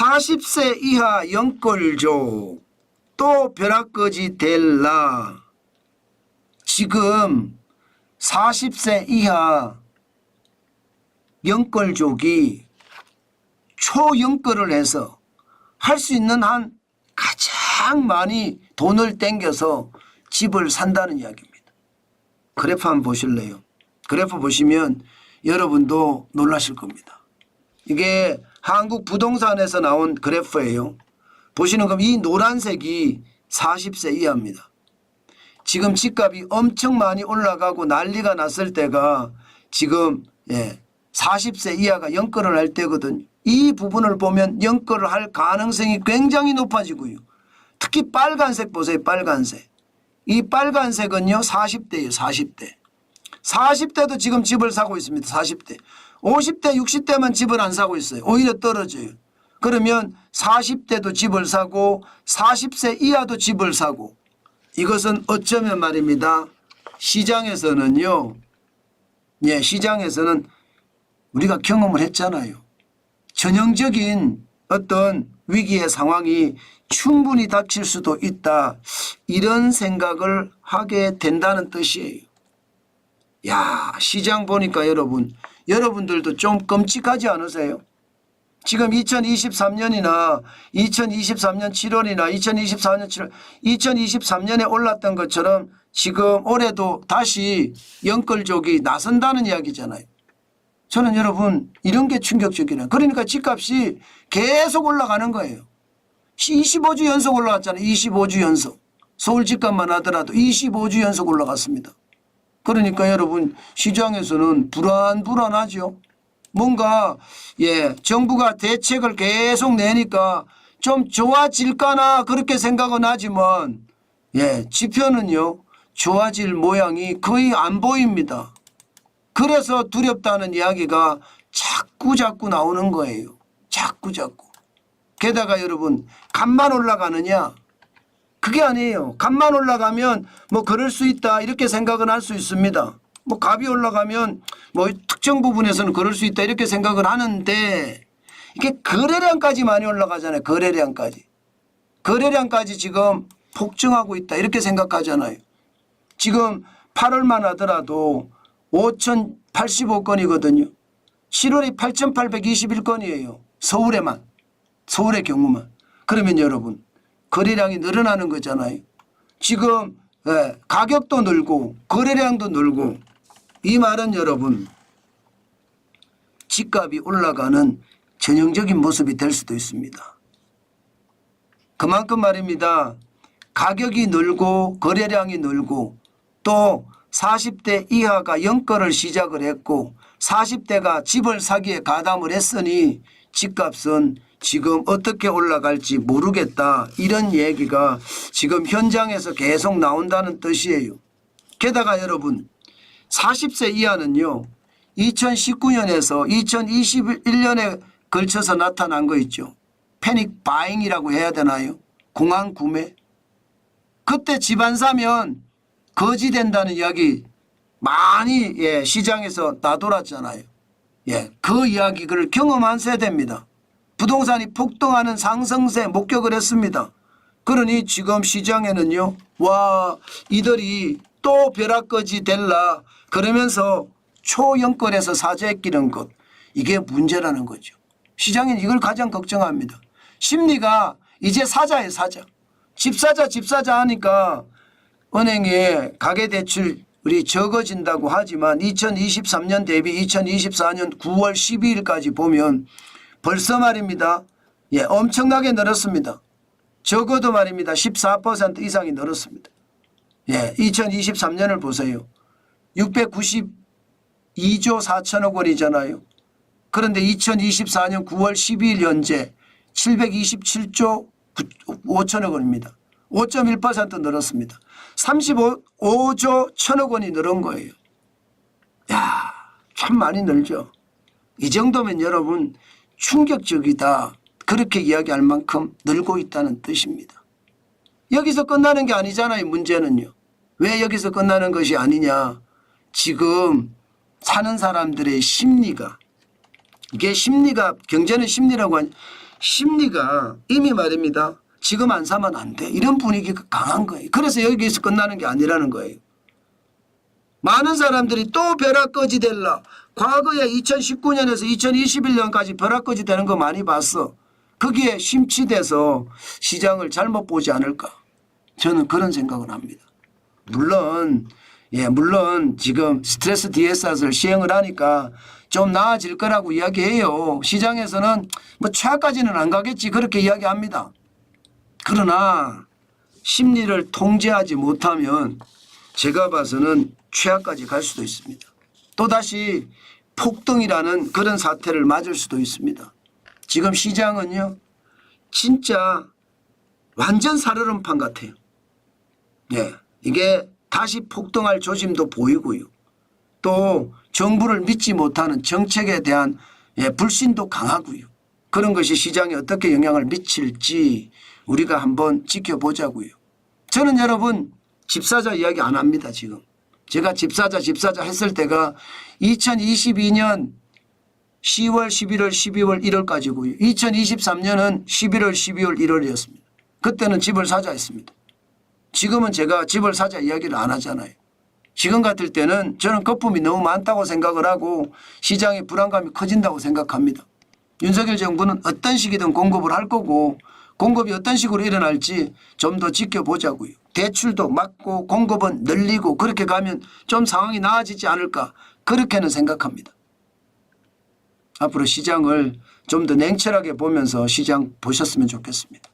40세 이하 연골조 또 벼락거지 될라 지금 40세 이하 연골족이 초연골을 해서 할 수 있는 한 가장 많이 돈을 땡겨서 집을 산다는 이야기입니다. 그래프 한번 보실래요? 그래프 보시면 여러분도 놀라실 겁니다. 이게 한국 부동산에서 나온 그래프예요. 보시는 그럼 이 노란색이 40세 이하입니다. 지금 집값이 엄청 많이 올라가고 난리가 났을 때가 지금 예, 40세 이하가 연끌을 할 때거든요. 이 부분을 보면 연끌을 할 가능성이 굉장히 높아지고요. 특히 빨간색 보세요. 빨간색. 이 빨간색은요. 40대예요. 40대. 40대도 지금 집을 사고 있습니다. 40대. 50대, 60대만 집을 안 사고 있어요. 오히려 떨어져요. 그러면 40대도 집을 사고 40세 이하도 집을 사고 이것은 어쩌면 말입니다. 시장에서는요. 예, 시장에서는 우리가 경험을 했잖아요. 전형적인 어떤 위기의 상황이 충분히 닥칠 수도 있다. 이런 생각을 하게 된다는 뜻이에요. 야, 시장 보니까 여러분, 여러분들도 좀 끔찍하지 않으세요? 지금 2023년이나 2023년 7월이나 2024년 7월, 2023년에 올랐던 것처럼 지금 올해도 다시 연끌족이 나선다는 이야기잖아요. 저는 여러분 이런 게 충격적이네요. 그러니까 집값이 계속 올라가는 거예요. 25주 연속 올라갔잖아요. 25주 연속. 서울 집값만 하더라도 25주 연속 올라갔습니다. 그러니까 여러분 시장에서는 불안 불안하죠. 뭔가 예 정부가 대책을 계속 내니까 좀 좋아질까나 그렇게 생각은 하지만 예 지표는요 좋아질 모양이 거의 안 보입니다. 그래서 두렵다는 이야기가 자꾸 자꾸 나오는 거예요. 자꾸 자꾸. 게다가 여러분 값만 올라가느냐? 그게 아니에요. 값만 올라가면 뭐 그럴 수 있다 이렇게 생각은 할 수 있습니다. 뭐 값이 올라가면 뭐 특정 부분에서는 그럴 수 있다 이렇게 생각을 하는데 이게 거래량까지 많이 올라가잖아요. 거래량까지. 거래량까지 지금 폭증하고 있다 이렇게 생각하잖아요. 지금 8월만 하더라도 5,085건이거든요. 7월이 8,821건이에요. 서울에만. 서울의 경우만. 그러면 여러분 거래량이 늘어나는 거잖아요. 지금 예, 가격도 늘고 거래량도 늘고 이 말은 여러분 집값이 올라가는 전형적인 모습이 될 수도 있습니다. 그만큼 말입니다. 가격이 늘고 거래량이 늘고 또 40대 이하가 연거를 시작을 했고 40대가 집을 사기에 가담을 했으니 집값은 지금 어떻게 올라갈지 모르겠다 이런 얘기가 지금 현장에서 계속 나온다는 뜻이에요. 게다가 여러분 40세 이하는요 2019년에서 2021년에 걸쳐서 나타난 거 있죠. 패닉 바잉이라고 해야 되나요? 공항 구매. 그때 집안 사면 거지 된다는 이야기 많이 예, 시장에서 나돌았잖아요. 예, 그 이야기를 경험한 세대입니다. 부동산이 폭등하는 상승세 목격을 했습니다. 그러니 지금 시장에는요, 와, 이들이 또 벼락거지 될라 그러면서 초연권에서 사재끼는 것 이게 문제라는 거죠. 시장은 이걸 가장 걱정합니다. 심리가 이제 사자예요, 사자. 집사자, 집사자 하니까 은행에 가계대출이 적어진다고 하지만 2023년 대비 2024년 9월 12일까지 보면 벌써 말입니다. 예, 엄청나게 늘었습니다. 적어도 말입니다. 14% 이상이 늘었습니다. 예, 2023년을 보세요. 692조 4천억 원이잖아요. 그런데 2024년 9월 12일 현재 727조 5천억 원입니다. 5.1% 늘었습니다. 35조 천억 원이 늘은 거예요. 야, 참 많이 늘죠. 이 정도면 여러분 충격적이다. 그렇게 이야기할 만큼 늘고 있다는 뜻입니다. 여기서 끝나는 게 아니잖아요. 문제는요. 왜 여기서 끝나는 것이 아니냐. 지금 사는 사람들의 심리가 이게 심리가 경제는 심리라고 하니 심리가 이미 말입니다. 지금 안 사면 안 돼. 이런 분위기가 강한 거예요. 그래서 여기서 끝나는 게 아니라는 거예요. 많은 사람들이 또 벼락거지 될라. 과거에 2019년에서 2021년까지 벼락거지 되는 거 많이 봤어. 거기에 심취돼서 시장을 잘못 보지 않을까. 저는 그런 생각을 합니다. 물론 예 물론 지금 스트레스 DSR을 시행을 하니까 좀 나아질 거라고 이야기해요. 시장에서는 뭐 최하까지는 안 가겠지 그렇게 이야기합니다. 그러나 심리를 통제하지 못하면 제가 봐서는 최하까지 갈 수도 있습니다. 또다시 폭등이라는 그런 사태를 맞을 수도 있습니다. 지금 시장은요 진짜 완전 살얼음판 같아요. 예, 이게 다시 폭등할 조짐도 보이고요. 또 정부를 믿지 못하는 정책에 대한 예, 불신도 강하고요. 그런 것이 시장에 어떻게 영향을 미칠지 우리가 한번 지켜보자고요. 저는 여러분 집사자 이야기 안 합니다 지금. 제가 집사자 집사자 했을 때가 2022년 10월, 11월, 12월, 1월까지고요. 2023년은 11월, 12월, 1월이었습니다. 그때는 집을 사자 했습니다. 지금은 제가 집을 사자 이야기를 안 하잖아요. 지금 같을 때는 저는 거품이 너무 많다고 생각을 하고 시장의 불안감이 커진다고 생각합니다. 윤석열 정부는 어떤 식이든 공급을 할 거고 공급이 어떤 식으로 일어날지 좀 더 지켜보자고요. 대출도 막고 공급은 늘리고 그렇게 가면 좀 상황이 나아지지 않을까 그렇게는 생각합니다. 앞으로 시장을 좀 더 냉철하게 보면서 시장 보셨으면 좋겠습니다.